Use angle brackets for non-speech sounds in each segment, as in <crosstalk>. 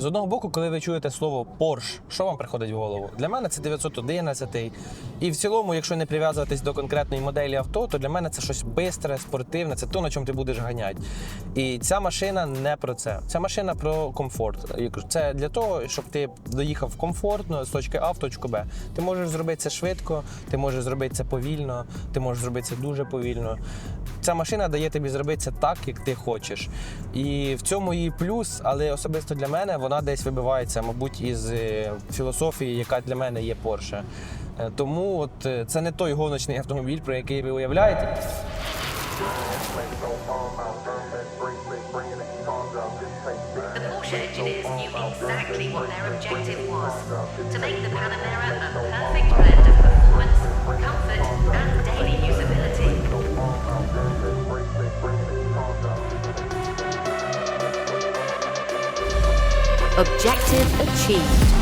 З одного боку, коли ви чуєте слово Porsche, що вам приходить в голову? Для мене це 911. І в цілому, якщо не прив'язуватись до конкретної моделі авто, то для мене це щось бистре, спортивне, це то, на чому ти будеш ганяти. І ця машина не про це. Ця машина про комфорт. Це для того, щоб ти доїхав комфортно з точки А в точку Б. Ти можеш зробити це швидко, ти можеш зробити це повільно, ти можеш зробити це дуже повільно. Ця машина дає тобі зробити це так, як ти хочеш. І в цьому її плюс, але особисто для мене вона десь вибивається, мабуть, із е, філософії, яка для мене є Porsche. Е, Тому от е, це не той гоночний автомобіль, про який ви уявляєте. The Porsche engineers knew Objective achieved.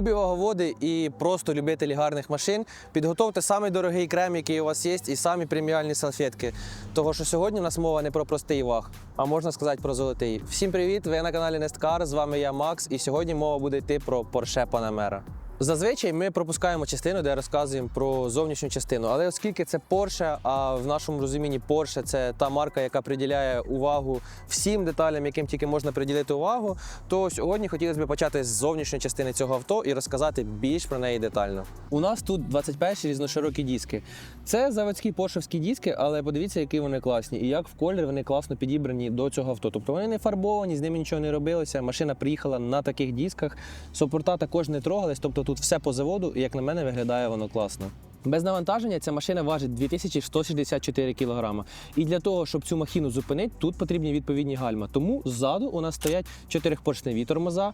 Любі ваговоди і просто любителі гарних машин. Підготовте самий дорогий крем, який у вас є, і самі преміальні салфетки. Того, що сьогодні у нас мова не про простий ваг, а можна сказати про золотий. Всім привіт! Ви на каналі Nestcar, З вами я Макс, і сьогодні мова буде йти про Porsche Panamera. Зазвичай ми пропускаємо частину, де розказуємо про зовнішню частину. Але оскільки це Porsche, а в нашому розумінні Porsche це та марка, яка приділяє увагу всім деталям, яким тільки можна приділити увагу, то сьогодні хотілося б почати з зовнішньої частини цього авто і розказати більш про неї детально. У нас тут 21 різноширокі диски. Це заводські поршевські диски, але подивіться, які вони класні, і як в колір вони класно підібрані до цього авто. Тобто вони не фарбовані, з ними нічого не робилося. Машина приїхала на таких дисках. Супорта також не трогались, тобто тут все по заводу, і як на мене, виглядає воно класно. Без навантаження ця машина важить 2164 кг. І для того, щоб цю махіну зупинити, тут потрібні відповідні гальма. Тому ззаду у нас стоять чотирьохпоршневі тормоза.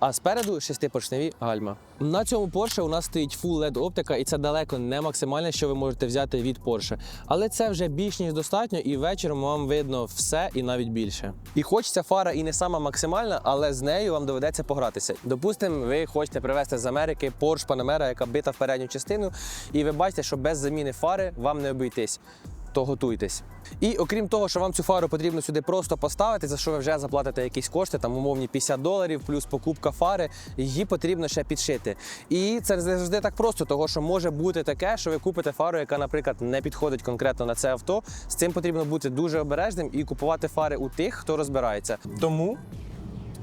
А спереду шестипоршневі гальма. На цьому Porsche у нас стоїть Full LED оптика, і це далеко не максимальне, що ви можете взяти від Porsche. Але це вже більш ніж достатньо, і вечором вам видно все і навіть більше. І хоч ця фара і не сама максимальна, але з нею вам доведеться погратися. Допустимо, ви хочете привезти з Америки Porsche Panamera, яка бита в передню частину, і ви бачите, що без заміни фари вам не обійтись то готуйтесь. І окрім того, що вам цю фару потрібно сюди просто поставити, за що ви вже заплатите якісь кошти, там умовні 50 доларів, плюс покупка фари, її потрібно ще підшити. І це завжди так просто, того що може бути таке, що ви купите фару, яка, наприклад, не підходить конкретно на це авто. З цим потрібно бути дуже обережним і купувати фари у тих, хто розбирається. Тому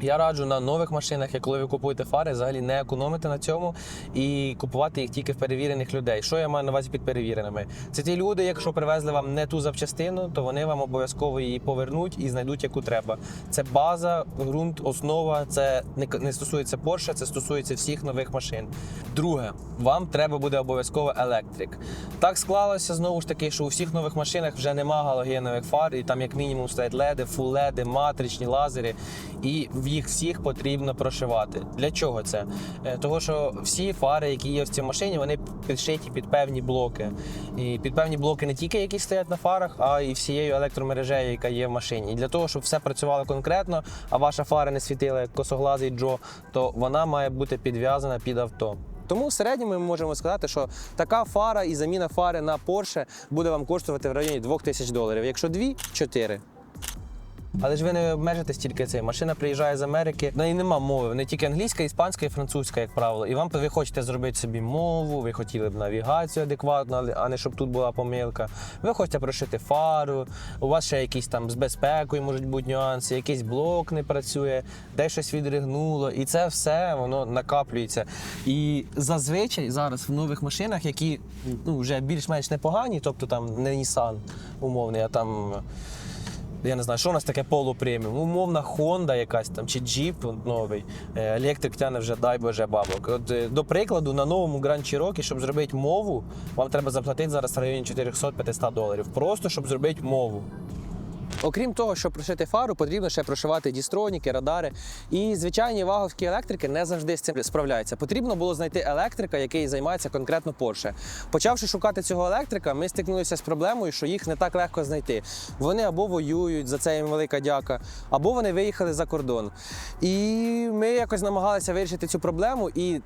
я раджу на нових машинах, як коли ви купуєте фари, взагалі не економити на цьому і купувати їх тільки в перевірених людей. Що я маю на увазі під перевіреними? Це ті люди, якщо привезли вам не ту запчастину, то вони вам обов'язково її повернуть і знайдуть яку треба. Це база, ґрунт, основа. Це не, стосується Porsche, це стосується всіх нових машин. Друге, вам треба буде обов'язково електрик. Так склалося знову ж таки, що у всіх нових машинах вже нема галогенових фар, і там як мінімум стоять леди, фул-леди, матричні лазери. І в їх всіх потрібно прошивати. Для чого це? Е, Того, що всі фари, які є в цій машині, вони підшиті під певні блоки. І під певні блоки не тільки які стоять на фарах, а і всією електромережею, яка є в машині. І для того, щоб все працювало конкретно, а ваша фара не світила як косоглазий Джо, то вона має бути підв'язана під авто. Тому в середньому ми можемо сказати, що така фара і заміна фари на Porsche буде вам коштувати в районі 2000 доларів. Якщо дві – 4. Але ж ви не обмежитесь тільки цим. Машина приїжджає з Америки, в неї нема мови, не тільки англійська, іспанська і французька, як правило. І вам ви хочете зробити собі мову, ви хотіли б навігацію адекватну, а не щоб тут була помилка. Ви хочете прошити фару, у вас ще якісь там з безпекою можуть бути нюанси, якийсь блок не працює, де щось відригнуло. І це все воно накаплюється. І зазвичай зараз в нових машинах, які ну, вже більш-менш непогані, тобто там не Nissan умовний, а там я не знаю, що у нас таке полупреміум. Умовна Honda якась там чи Jeep новий. Е, Електрик тяне вже дай Боже бабок. От, е, до прикладу, на новому Grand Cherokee, щоб зробити мову, вам треба заплатити зараз в районі 400-500 доларів. Просто щоб зробити мову. Окрім того, щоб прошити фару, потрібно ще прошивати дістроніки, радари. І звичайні ваговські електрики не завжди з цим справляються. Потрібно було знайти електрика, який займається конкретно Porsche. Почавши шукати цього електрика, ми стикнулися з проблемою, що їх не так легко знайти. Вони або воюють, за це їм велика дяка, або вони виїхали за кордон. І ми якось намагалися вирішити цю проблему і.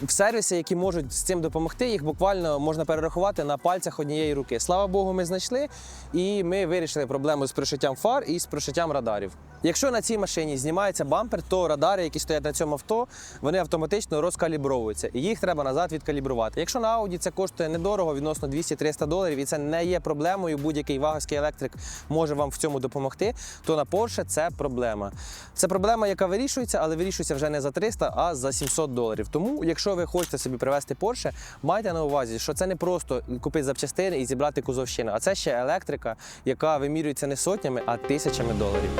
В сервіси, які можуть з цим допомогти, їх буквально можна перерахувати на пальцях однієї руки. Слава Богу, ми знайшли і ми вирішили проблему з прошиттям фар і з прошиттям радарів. Якщо на цій машині знімається бампер, то радари, які стоять на цьому авто, вони автоматично розкалібровуються, і їх треба назад відкалібрувати. Якщо на Audi це коштує недорого, відносно 200-300 доларів, і це не є проблемою, будь-який ваговський електрик може вам в цьому допомогти, то на Porsche це проблема. Це проблема, яка вирішується, але вирішується вже не за 300, а за 700 доларів. Тому, якщо ви хочете собі привезти Porsche, майте на увазі, що це не просто купити запчастини і зібрати кузовщину, а це ще електрика, яка вимірюється не сотнями, а тисячами доларів.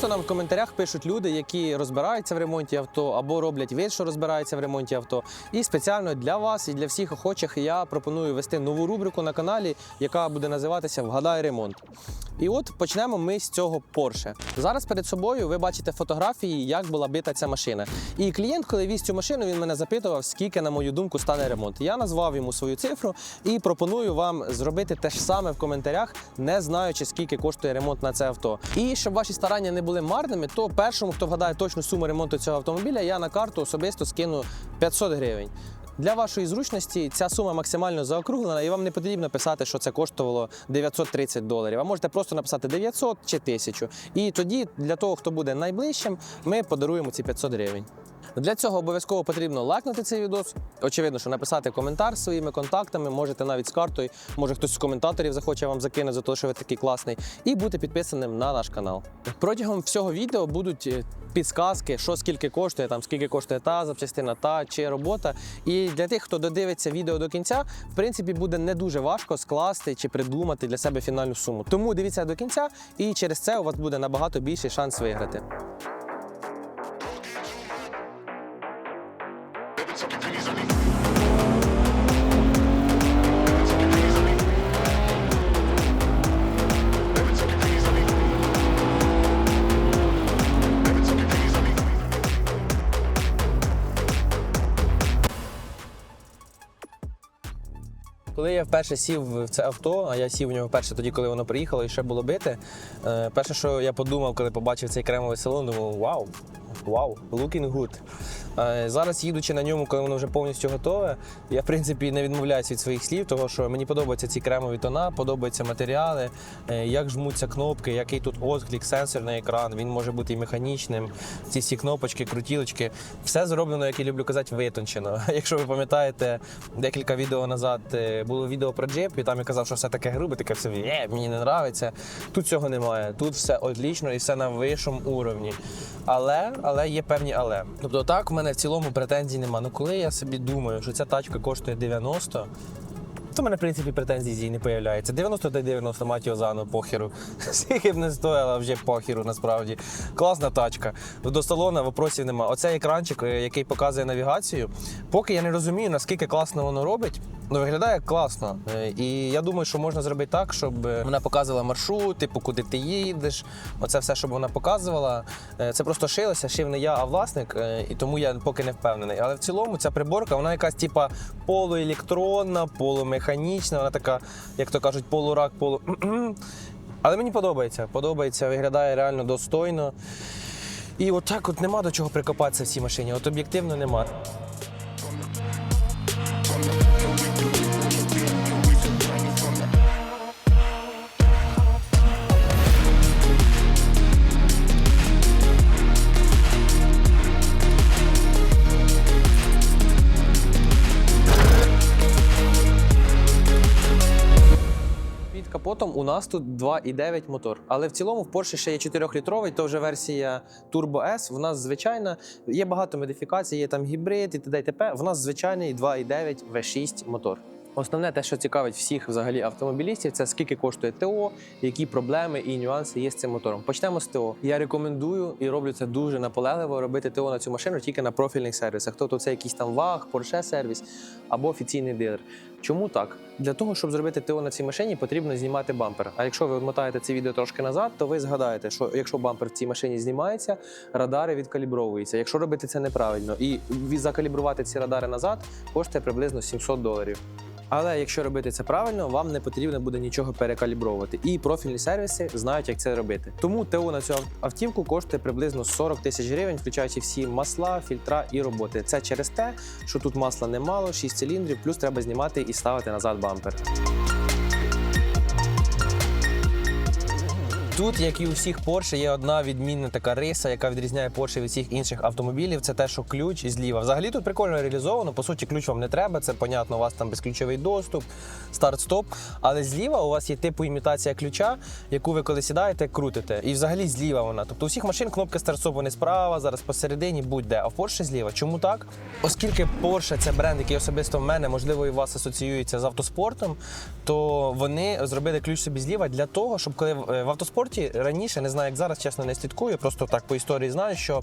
Часто нам в коментарях пишуть люди, які розбираються в ремонті авто або роблять вид, що розбираються в ремонті авто. І спеціально для вас і для всіх охочих я пропоную вести нову рубрику на каналі, яка буде називатися Вгадай ремонт. І от почнемо ми з цього Porsche. Зараз перед собою ви бачите фотографії, як була бита ця машина. І клієнт, коли віз цю машину, він мене запитував, скільки, на мою думку, стане ремонт. Я назвав йому свою цифру і пропоную вам зробити те ж саме в коментарях, не знаючи, скільки коштує ремонт на це авто. І щоб ваші старання не були марними, то першому, хто вгадає точну суму ремонту цього автомобіля, я на карту особисто скину 500 гривень. Для вашої зручності ця сума максимально заокруглена, і вам не потрібно писати, що це коштувало 930 доларів. А можете просто написати 900 чи 1000. І тоді, для того, хто буде найближчим, ми подаруємо ці 500 гривень. Для цього обов'язково потрібно лайкнути цей відос. Очевидно, що написати коментар своїми контактами, можете навіть з картою, може хтось з коментаторів захоче вам закинути за те, що ви такий класний, і бути підписаним на наш канал. Протягом всього відео будуть е, підсказки, що скільки коштує, там скільки коштує та запчастина, та чи робота. І для тих, хто додивиться відео до кінця, в принципі, буде не дуже важко скласти чи придумати для себе фінальну суму. Тому дивіться до кінця, і через це у вас буде набагато більший шанс виграти. Вперше сів в це авто, а я сів в нього вперше тоді, коли воно приїхало і ще було бите. е, Перше, що я подумав, коли побачив цей кремовий салон, думав, вау, вау, looking good. Е, Зараз їдучи на ньому, коли воно вже повністю готове, я в принципі не відмовляюся від своїх слів, тому що мені подобаються ці кремові тона, подобаються матеріали, е, як жмуться кнопки, який тут отклик, сенсорний екран, він може бути і механічним. Ці всі кнопочки, крутілочки, все зроблено, як я люблю казати, витончено. <laughs> Якщо ви пам'ятаєте, декілька відео назад е, було відео про джип, і там я казав, що все таке грубе, таке все «Є, мені не подобається. Тут цього немає. Тут все отлічно і все на вищому уровні. Але, але є певні але. Тобто так, в мене в цілому претензій нема. Ну коли я собі думаю, що ця тачка коштує 90, то в мене, в принципі, претензій не появляється. 90 та 90, мать його заново, похеру. Скільки б не стояла, вже похеру, насправді. Класна тачка. До салона вопросів нема. Оцей екранчик, е, який показує навігацію, поки я не розумію, наскільки класно воно робить. Ну, виглядає класно. Е, І я думаю, що можна зробити так, щоб е, вона показувала маршрут, типу, куди ти їдеш. Оце все, щоб вона показувала. Це просто шилося, шив не я, а власник, і тому я поки не впевнений. Але в цілому ця приборка, вона якась типа полуелектронна, полумеханічна, вона така, як то кажуть, полурак, полу. <clears throat> Але мені подобається. Подобається, виглядає реально достойно. І отак от нема до чого прикопатися в цій машині. От об'єктивно нема. Під капотом у нас тут 2,9 мотор. Але в цілому в Porsche ще є 4-літровий, то вже версія Turbo S. В нас звичайна, є багато модифікацій, є там гібрид і т.д. і т.п. В нас звичайний 2,9 V6 мотор. Основне те, що цікавить всіх взагалі автомобілістів, це скільки коштує ТО, які проблеми і нюанси є з цим мотором. Почнемо з ТО. Я рекомендую і роблю це дуже наполегливо робити ТО на цю машину тільки на профільних сервісах. Тобто це якийсь там ВАГ, Porsche сервіс або офіційний дилер. Чому так? Для того, щоб зробити ТО на цій машині, потрібно знімати бампер. А якщо ви відмотаєте це відео трошки назад, то ви згадаєте, що якщо бампер в цій машині знімається, радари відкалібровуються. Якщо робити це неправильно і закалібрувати ці радари назад, коштує приблизно 700 доларів. Але якщо робити це правильно, вам не потрібно буде нічого перекалібровувати. І профільні сервіси знають, як це робити. Тому ТО на цю автівку коштує приблизно 40 тисяч гривень, включаючи всі масла, фільтра і роботи. Це через те, що тут масла немало, 6 циліндрів, плюс треба знімати і ставити назад бампер. Тут, як і у всіх Porsche, є одна відмінна така риса, яка відрізняє Porsche від всіх інших автомобілів. Це те, що ключ зліва. Взагалі тут прикольно реалізовано. По суті, ключ вам не треба. Це понятно, у вас там безключовий доступ, старт-стоп. Але зліва у вас є типу імітація ключа, яку ви коли сідаєте, крутите. І взагалі зліва вона. Тобто у всіх машин кнопка старт-стоп вони справа, зараз посередині, будь-де. А в Porsche зліва. Чому так? Оскільки Porsche це бренд, який особисто в мене, можливо, і у вас асоціюється з автоспортом, то вони зробили ключ собі зліва для того, щоб коли в е, в автоспорті раніше, не знаю, як зараз, чесно, не слідкую, просто так по історії знаю, що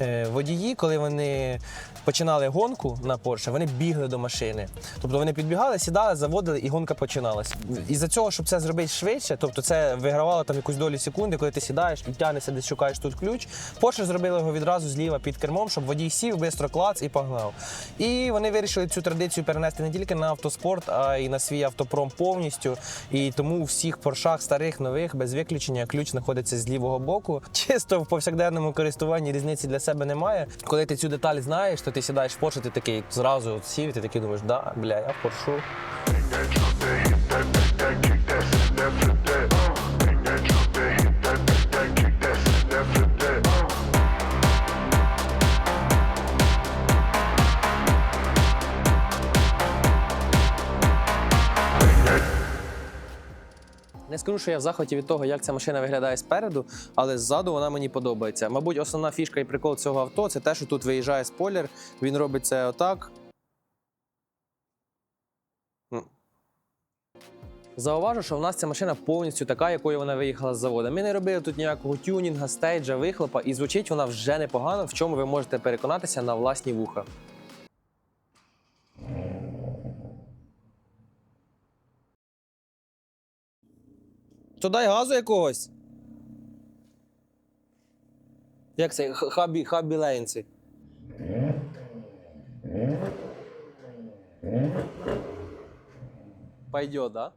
е, водії, коли вони починали гонку на Porsche, вони бігли до машини. Тобто вони підбігали, сідали, заводили, і гонка починалась. І за цього, щоб це зробити швидше, тобто це вигравало там якусь долю секунди, коли ти сідаєш і тягнешся, десь шукаєш тут ключ. Porsche зробили його відразу зліва під кермом, щоб водій сів, бистро клац і погнав. І вони вирішили цю традицію перенести не тільки на автоспорт, а й на свій автопром повністю. І тому у всіх поршах старих, нових, без виключення, ключ знаходиться з лівого боку. Чисто в повсякденному користуванні різниці для себе немає. Коли ти цю деталь знаєш, то ти сідаєш в Porsche, ти такий зразу сів, ти такий думаєш, да, бля, я в поршу. Скажу, що я в захваті від того, як ця машина виглядає спереду, але ззаду вона мені подобається. Мабуть, основна фішка і прикол цього авто це те, що тут виїжджає спойлер. Він робить це отак. Зауважу, що в нас ця машина повністю така, якою вона виїхала з заводу. Ми не робили тут ніякого тюнінга, стейджа, вихлопа, і звучить вона вже непогано, в чому ви можете переконатися на власні вуха. То дай газу якогось. Як це? Хабі, хабі лейнці. Пойдет, да?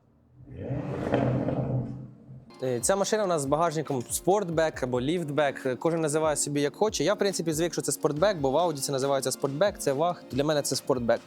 Е, Ця машина у нас з багажником спортбек або ліфтбек. Кожен називає собі як хоче. Я, в принципі, звик, що це спортбек, бо в Audi це називається спортбек, це ваг. Для мене це спортбек.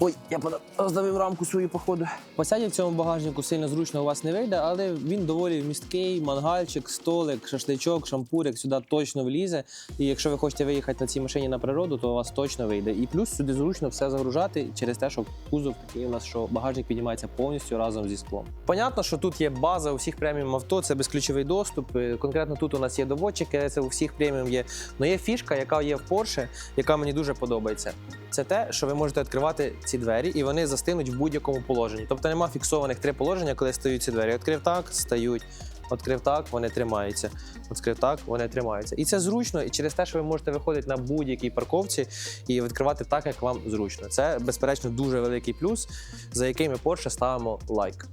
Ой, я роздавив рамку свою, походу. Посяді в цьому багажнику сильно зручно у вас не вийде, але він доволі вмісткий, мангальчик, столик, шашличок, шампурик сюди точно влізе. І якщо ви хочете виїхати на цій машині на природу, то у вас точно вийде. І плюс сюди зручно все загружати через те, що кузов такий у нас, що багажник піднімається повністю разом зі склом. Понятно, що тут є база у всіх преміум авто, це безключовий доступ. Е, Конкретно тут у нас є доводчики, це у всіх преміум є. Але є фішка, яка є в Porsche, яка мені дуже подобається. Це те, що ви можете відкривати ці двері, і вони застинуть в будь-якому положенні. Тобто нема фіксованих три положення, коли стають ці двері. Відкрив так, стають. Відкрив так, вони тримаються. Відкрив так, вони тримаються. І це зручно, і через те, що ви можете виходити на будь-якій парковці і відкривати так, як вам зручно. Це, безперечно, дуже великий плюс, за який ми Porsche ставимо лайк.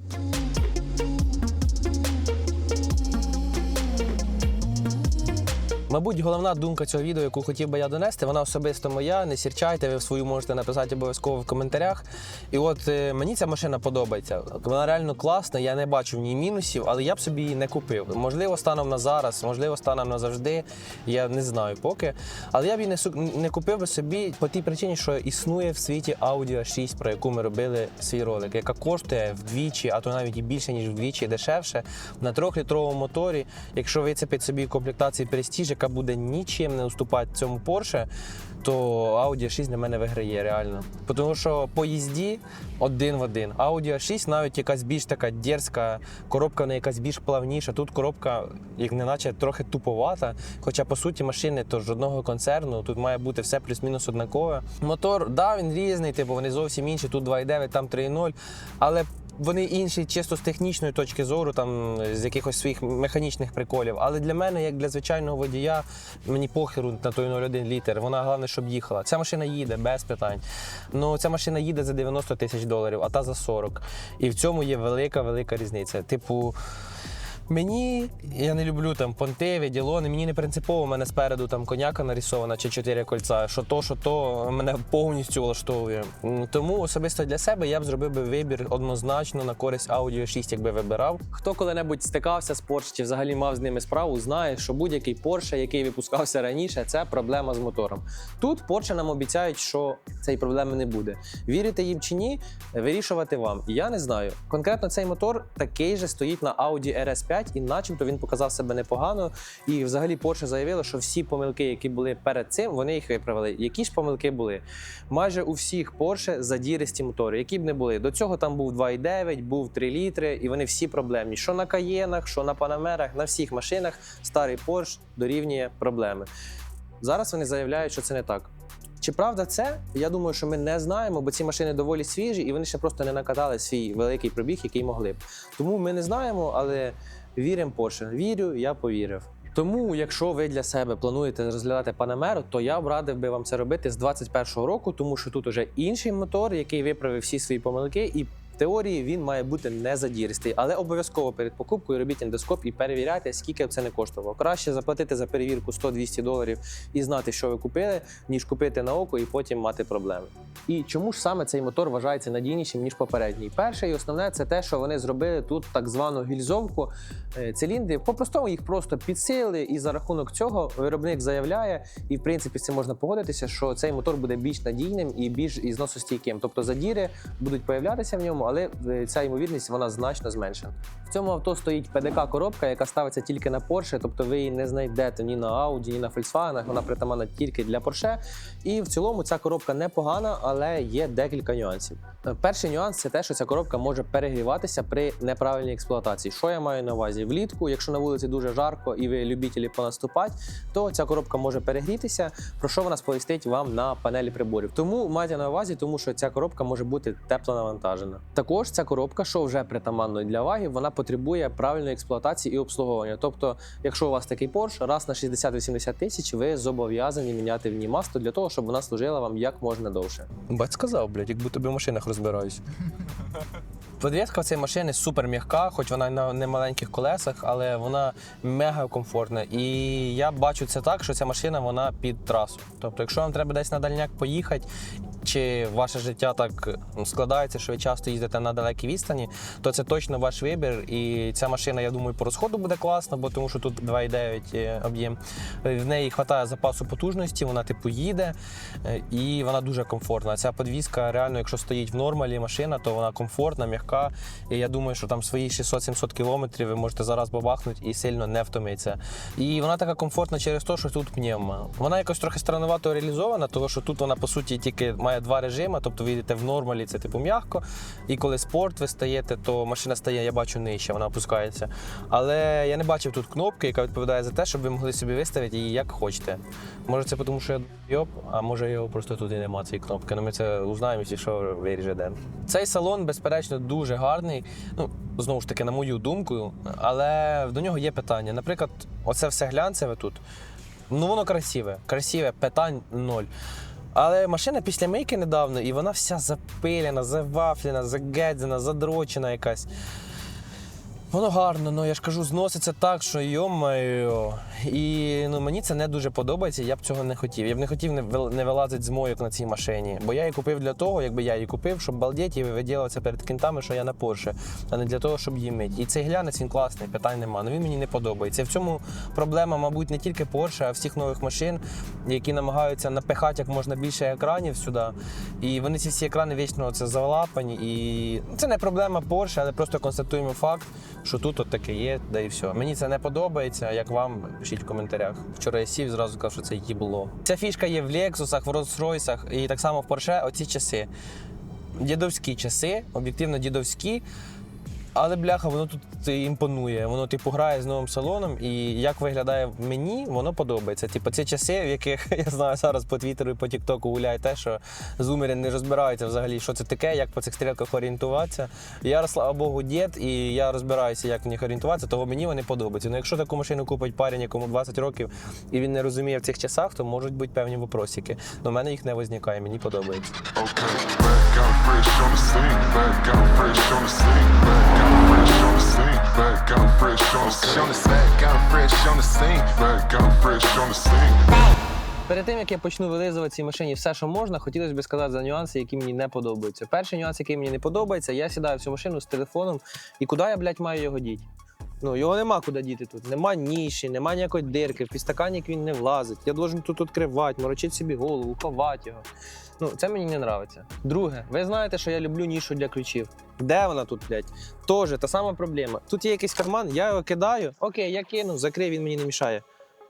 Мабуть, головна думка цього відео, яку хотів би я донести, вона особисто моя. Не сірчайте, ви свою можете написати обов'язково в коментарях. І от е, мені ця машина подобається. Вона реально класна, я не бачу в ній мінусів, але я б собі її не купив. Можливо, станом на зараз, можливо, станом на завжди. Я не знаю поки. Але я б її не, не купив би собі по тій причині, що існує в світі Audi 6, про яку ми робили свій ролик, яка коштує вдвічі, а то навіть і більше, ніж вдвічі дешевше на трьохлітровому моторі. Якщо вицепить собі комплектації Prestige, яка яка буде нічим не уступати цьому Porsche, то Audi 6 для мене виграє реально. Тому що по їзді один в один. Audi 6 навіть якась більш така дерзка, коробка в неї якась більш плавніша. Тут коробка, як не наче, трохи туповата. Хоча по суті машини то ж одного концерну, тут має бути все плюс-мінус однакове. Мотор, да, він різний, типу вони зовсім інші. Тут 2.9, там 3.0, але. Вони інші чисто з технічної точки зору, там з якихось своїх механічних приколів. Але для мене, як для звичайного водія, мені похеру на той 0,1 літр. Вона головне, щоб їхала. Ця машина їде без питань. Ну ця машина їде за 90 тисяч доларів, а та за 40. І в цьому є велика, велика різниця. Типу. Мені я не люблю там понти, ділони. Мені не принципово, у мене спереду там коняка нарисована чи чотири кольця. Що то, що то мене повністю влаштовує. Тому особисто для себе я б зробив би вибір однозначно на користь Audio 6, якби вибирав. Хто коли-небудь стикався з Porsche чи взагалі мав з ними справу, знає, що будь-який Porsche, який випускався раніше, це проблема з мотором. Тут Porsche нам обіцяють, що цієї проблеми не буде. Вірите їм чи ні, вирішувати вам. Я не знаю. Конкретно цей мотор такий же стоїть на Audi RS5, і начебто він показав себе непогано. І взагалі Porsche заявили, що всі помилки, які були перед цим, вони їх виправили. Які ж помилки були? Майже у всіх Porsche задіристі мотори, які б не були. До цього там був 2,9, був 3 літри, і вони всі проблемні. Що на Каєнах, що на Панамерах, на всіх машинах старий Porsche дорівнює проблеми. Зараз вони заявляють, що це не так. Чи правда це? Я думаю, що ми не знаємо, бо ці машини доволі свіжі, і вони ще просто не накатали свій великий пробіг, який могли б. Тому ми не знаємо, але віримо Porsche. Вірю, я повірив. Тому, якщо ви для себе плануєте розглядати Панамеру, то я б радив би вам це робити з 21-го року, тому що тут уже інший мотор, який виправив всі свої помилки, і теорії він має бути не задіристий. Але обов'язково перед покупкою робіть ендоскоп і перевіряйте, скільки це не коштувало. Краще заплатити за перевірку 100-200 доларів і знати, що ви купили, ніж купити на око і потім мати проблеми. І чому ж саме цей мотор вважається надійнішим ніж попередній? Перше і основне це те, що вони зробили тут так звану гільзовку е, циліндрів. По-простому їх просто підсилили, і за рахунок цього виробник заявляє, і в принципі з цим можна погодитися, що цей мотор буде більш надійним і більш ізносостійким. Тобто задіри будуть появлятися в ньому, але е, ця ймовірність вона значно зменшена. В цьому авто стоїть ПДК коробка, яка ставиться тільки на Porsche, тобто ви її не знайдете ні на Audi, ні на Volkswagen, вона притаманна тільки для Porsche. І в цілому ця коробка непогана, але є декілька нюансів. Е, Перший нюанс це те, що ця коробка може перегріватися при неправильній експлуатації. Що я маю на увазі? Влітку, якщо на вулиці дуже жарко і ви любителі понаступати, то ця коробка може перегрітися, про що вона сповістить вам на панелі приборів. Тому майте на увазі, тому що ця коробка може бути тепло навантажена. Також ця коробка, що вже притаманно для ваги, вона потребує правильної експлуатації і обслуговування. Тобто, якщо у вас такий Porsche, раз на 60-80 тисяч, ви зобов'язані міняти в ній масло для того, щоб вона служила вам як можна довше. Бать сказав, блядь, як будто би в машинах розбираюсь. Подвіска цієї машини супер м'яка, хоч вона на немаленьких колесах, але вона мега комфортна. І я бачу це так, що ця машина вона під трасу. Тобто, якщо вам треба десь на дальняк поїхати, чи ваше життя так ну, складається, що ви часто їздите на далекій відстані, то це точно ваш вибір. І ця машина, я думаю, по розходу буде класна, бо тому що тут 2,9 об'єм. В неї вистачає запасу потужності, вона типу їде е, і вона дуже комфортна. Ця подвізка реально, якщо стоїть в нормалі машина, то вона комфортна, м'яка. І я думаю, що там свої 600-700 кілометрів ви можете зараз бабахнути і сильно не втомиться. І вона така комфортна через те, що тут пневма. Вона якось трохи странновато реалізована, тому що тут вона по суті тільки має два режими. Тобто ви йдете в нормалі, це типу м'яко. І коли спорт ви стаєте, то машина стає, я бачу, нижче, вона опускається. Але я не бачив тут кнопки, яка відповідає за те, щоб ви могли собі виставити її як хочете. Може, це тому, що я йоп, а може його просто тут і нема цієї кнопки. Ну ми це узнаємо, якщо виріже ден. Цей салон, безперечно, дуже гарний. Ну, знову ж таки, на мою думку, але до нього є питання. Наприклад, оце все глянцеве тут. Ну, воно красиве, красиве, питань ноль. Але машина після мийки недавно, і вона вся запилена, завафлена, загедзена, задрочена якась. Воно гарно, ну я ж кажу, зноситься так, що йо-моє. І ну, мені це не дуже подобається, я б цього не хотів. Я б не хотів не, вил- не вилазити з мойок на цій машині. Бо я її купив для того, якби я її купив, щоб балдеть і виділитися перед кінтами, що я на Porsche, а не для того, щоб її мити. І цей глянець він класний, питань нема. Ну він мені не подобається. В цьому проблема, мабуть, не тільки Porsche, а всіх нових машин, які намагаються напихати як можна більше екранів сюди. І вони ці всі екрани вічно це залапані. І це не проблема Porsche, але просто констатуємо факт, що тут от таке є, да і все. Мені це не подобається. Як вам, пишіть в коментарях. Вчора я сів, зразу сказав, що це їбло. Ця фішка є в Лексусах, в Rolls-Royce і так само в Porsche оці часи. Дідовські часи, об'єктивно дідовські. Але бляха, воно тут імпонує. Воно типу грає з новим салоном, і як виглядає мені, воно подобається. Типу, ці часи, в яких <laughs> я знаю зараз по твіттеру і по Тіктоку гуляє те, що зумери не розбираються взагалі, що це таке, як по цих стрілках орієнтуватися. Я, слава Богу, дід, і я розбираюся, як в них орієнтуватися, того мені вони подобаються. Ну, якщо таку машину купить парень, якому 20 років, і він не розуміє в цих часах, то можуть бути певні вопросики. Но в мене їх не визникає, мені подобається. Fresh on the scene, back out fresh on the scene, back out fresh on the scene, back out fresh on the scene, back out fresh on the scene, back out fresh on the scene. Перед тим як я почну вилизувати ці цій машині все, що можна, хотілося б сказати за нюанси, які мені не подобаються. Перший нюанс, який мені не подобається, я сідаю в цю машину з телефоном, і куди я, блядь, маю його діти? Ну, його нема куди діти тут. Нема ніші, нема ніякої дирки, в підстаканник він не влазить. Я должен тут відкривати, морочити собі голову, ховати його. Ну, це мені не подобається. Друге, ви знаєте, що я люблю нішу для ключів. Де вона тут, блядь? Тоже та сама проблема. Тут є якийсь карман, я його кидаю. Окей, я кинув, закрив, він мені не мішає.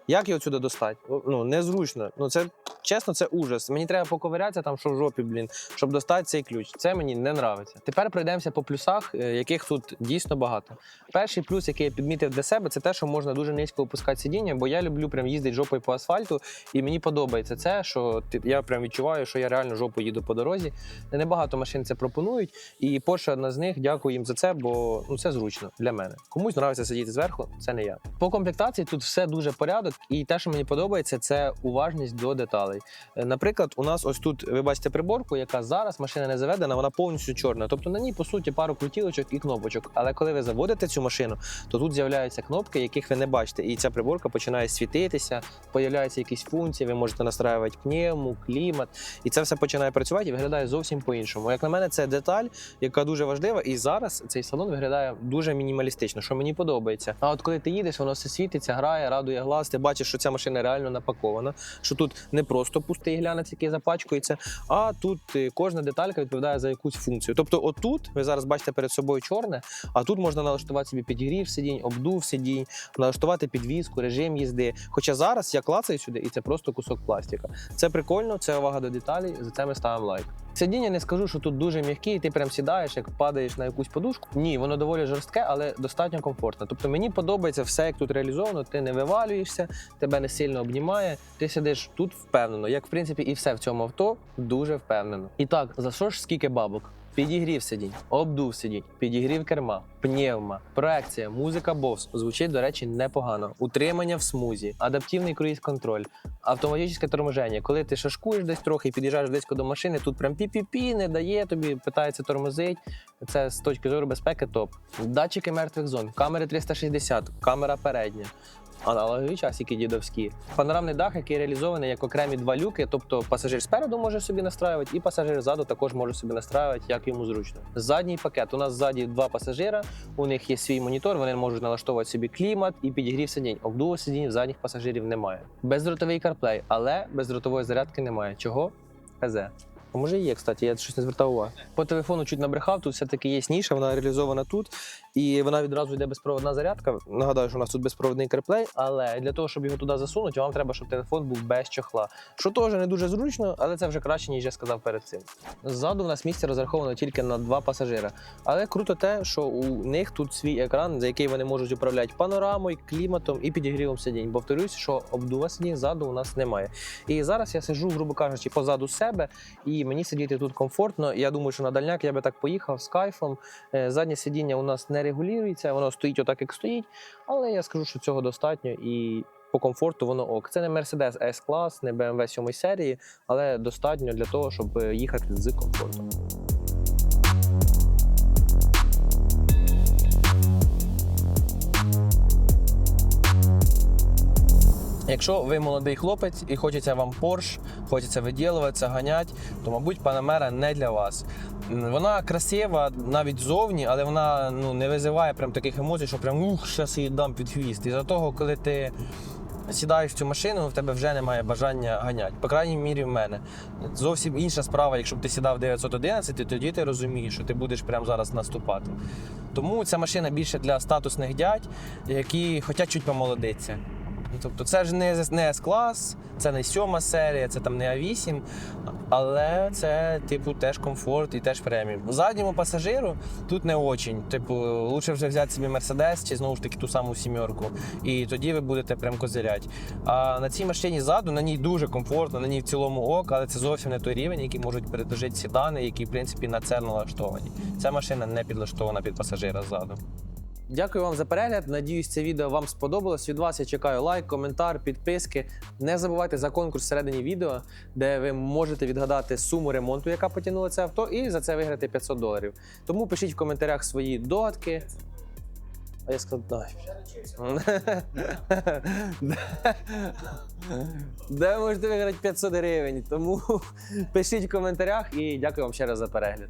Як його сюди достати? Ну, незручно. Ну, це чесно, це ужас. Мені треба поковирятися там, що в жопі, блін, щоб достати цей ключ. Це мені не нравиться. Тепер пройдемося по плюсах, е, яких тут дійсно багато. Перший плюс, який я підмітив для себе, це те, що можна дуже низько опускати сидіння, бо я люблю прям їздити жопою по асфальту, і мені подобається це, що я прям відчуваю, що я реально жопою їду по дорозі. Небагато машин це пропонують, і Porsche одна з них. Дякую їм за це, бо ну це зручно для мене. Комусь подобається сидіти зверху, це не я. По комплектації тут все дуже порядок, і те, що мені подобається, це уважність до деталей. Е, Наприклад, у нас ось тут ви бачите приборку, яка зараз машина не заведена, вона повністю чорна. Тобто на ній по суті пару крутілочок і кнопочок. Але коли ви заводите цю машину, то тут з'являються кнопки, яких ви не бачите, і ця приборка починає світитися, появляються якісь функції. Ви можете настраювати пневму, клімат, і це все починає працювати і виглядає зовсім по-іншому. Як на мене, це деталь, яка дуже важлива. І зараз цей салон виглядає дуже мінімалістично, що мені подобається. А от коли ти їдеш, воно все світиться, грає, радує глаз. Ти бачиш, що ця машина реально напакована, що тут не просто пустий глянець, який запачкується, а тут е, кожна деталька відповідає за якусь функцію. Тобто, отут ви зараз бачите перед собою чорне, а тут можна налаштувати собі підігрів сидінь, обдув сидінь, налаштувати підвізку, режим їзди. Хоча зараз я клацаю сюди, і це просто кусок пластика. Це прикольно, це увага до деталей. За це ми ставимо лайк. Сидіння не скажу, що тут дуже м'які, і ти прям сідаєш, як падаєш на якусь подушку. Ні, воно доволі жорстке, але достатньо комфортне. Тобто мені подобається все, як тут реалізовано. Ти не вивалюєшся, тебе не сильно обнімає. Ти сидиш тут впевнено, як в принципі і все в цьому авто дуже впевнено. І так, за що ж скільки бабок? Підігрів сидінь, обдув сидінь, підігрів керма, пневма, проекція, музика Bose. Звучить, до речі, непогано. Утримання в смузі, адаптивний круїз-контроль, автоматичне торможення. Коли ти шашкуєш десь трохи і під'їжджаєш близько до машини, тут прям пі-пі-пі, не дає тобі, питається тормозить. Це з точки зору безпеки топ. Датчики мертвих зон, камери 360, камера передня. Аналогові часики дідовські. Панорамний дах, який реалізований як окремі два люки, тобто пасажир спереду може собі настраювати, і пасажир ззаду також може собі настраювати, як йому зручно. Задній пакет. У нас ззаді два пасажира, у них є свій монітор, вони можуть налаштовувати собі клімат і підігрів сидінь. Обдуву сидінь задніх пасажирів немає. Бездротовий CarPlay, але бездротової зарядки немає. Чого? ХЗ. А може є, кстати, я щось не звертав уваги. По телефону чуть набрехав, тут все-таки є ніша, вона реалізована тут. І вона відразу йде безпроводна зарядка. Нагадаю, що у нас тут безпроводний CarPlay, але для того, щоб його туди засунути, вам треба, щоб телефон був без чохла. Що теж не дуже зручно, але це вже краще, ніж я сказав перед цим. Ззаду у нас місце розраховано тільки на два пасажира. Але круто те, що у них тут свій екран, за який вони можуть управляти панорамою, кліматом і підігрівом сидінь. Повторюсь, що обдува сидінь ззаду у нас немає. І зараз я сиджу, грубо кажучи, позаду себе, і мені сидіти тут комфортно. Я думаю, що на дальняк я би так поїхав з кайфом. Е, Заднє сидіння у нас не регулюється, воно стоїть отак, як стоїть. Але я скажу, що цього достатньо і. По комфорту воно ок. Це не Mercedes S-клас, не BMW 7 серії, але достатньо для того, щоб е, їхати з комфортом. Якщо ви молодий хлопець і хочеться вам Porsche, хочеться виділуватися, ганять, то мабуть Panamera не для вас. Вона красива навіть зовні, але вона ну, не визиває прям таких емоцій, що прям ух, щас її дам під хвіст. І за того, коли ти сідаєш в цю машину, в тебе вже немає бажання ганяти. По крайній мірі, в мене. Зовсім інша справа, якщо б ти сідав 911, тоді ти розумієш, що ти будеш прямо зараз наступати. Тому ця машина більше для статусних дядь, які хочуть чуть помолодитися. Ну, Тобто це ж не, не С-клас, це не сьома серія, це там не А8, але це, типу, теж комфорт і теж преміум. Задньому пасажиру тут не очень. Типу, лучше вже взяти собі Мерседес чи знову ж таки ту саму сімерку. І тоді ви будете прям козирять. А на цій машині ззаду, на ній дуже комфортно, на ній в цілому ок, але це зовсім не той рівень, який можуть передожити сідани, які, в принципі, на це налаштовані. Ця машина не підлаштована під пасажира ззаду. Дякую вам за перегляд. Надіюсь, це відео вам сподобалось. Від вас я чекаю лайк, коментар, підписки. Не забувайте за конкурс всередині відео, де ви можете відгадати суму ремонту, яка потягнула це авто, і за це виграти 500 доларів. Тому пишіть в коментарях свої догадки. А я сказав, дай. <laughs> Де можете виграти 500 гривень? Тому <laughs> пишіть в коментарях і дякую вам ще раз за перегляд.